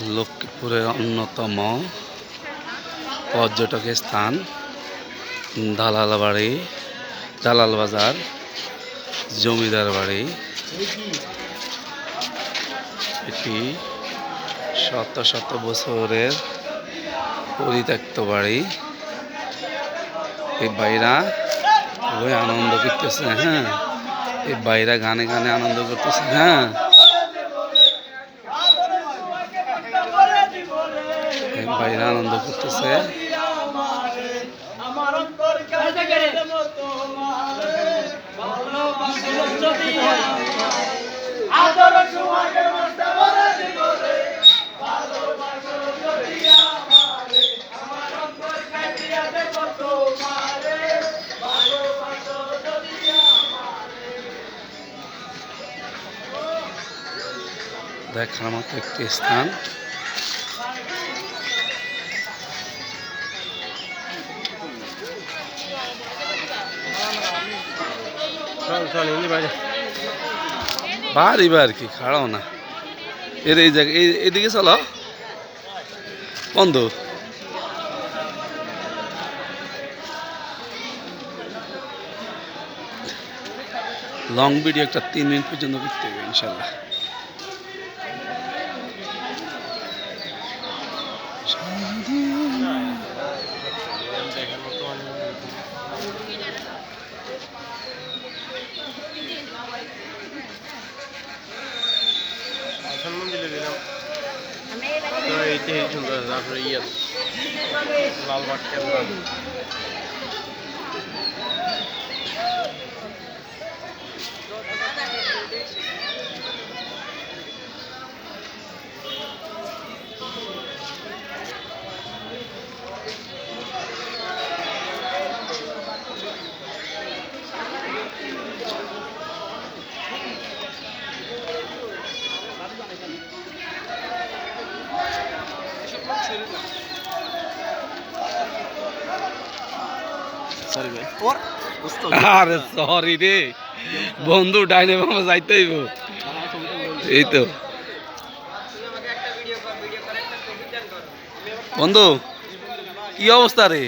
লক্ষ্মীপুরের অন্যতম পর্যটকের স্থান দালাল বাড়ি দালাল বাজার জমিদার বাড়ি। এটি শত শত বছরের পরিত্যক্ত বাড়ি। এই বাইরা খুবই আনন্দ করতেছে হ্যাঁ? এই বাইরা গানে গানে আনন্দ করতেছে হ্যাঁ? ভালোবাসো যদি আমারে দেখার মতো একটি স্থান। চল চল এমনি বাইরে বাড়ি বার কি, খাড়াও না। এর এই জায়গা, এই এদিকে চলো। বন্ধু। লং ভিডিও একটা তিন মিনিট পর্যন্ত করতে হবে, ইনশাল্লাহ। দেখার আসন মন্দিরে দিলাম তো এইটা সুন্দর তারপরে ইয়ে লালবাগ কেন্দ্র সরি ভাই। আরে সরি রে। বন্ধু ডাইনে বাবা যাইতে হইব। এই তো। বন্ধু কি অবস্থা রে?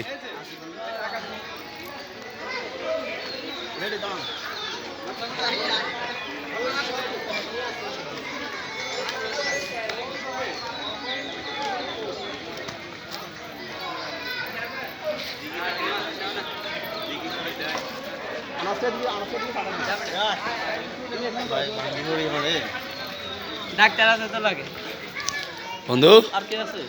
ডাক্তার আছে তো লাগে। বন্ধু? আর কে আছে?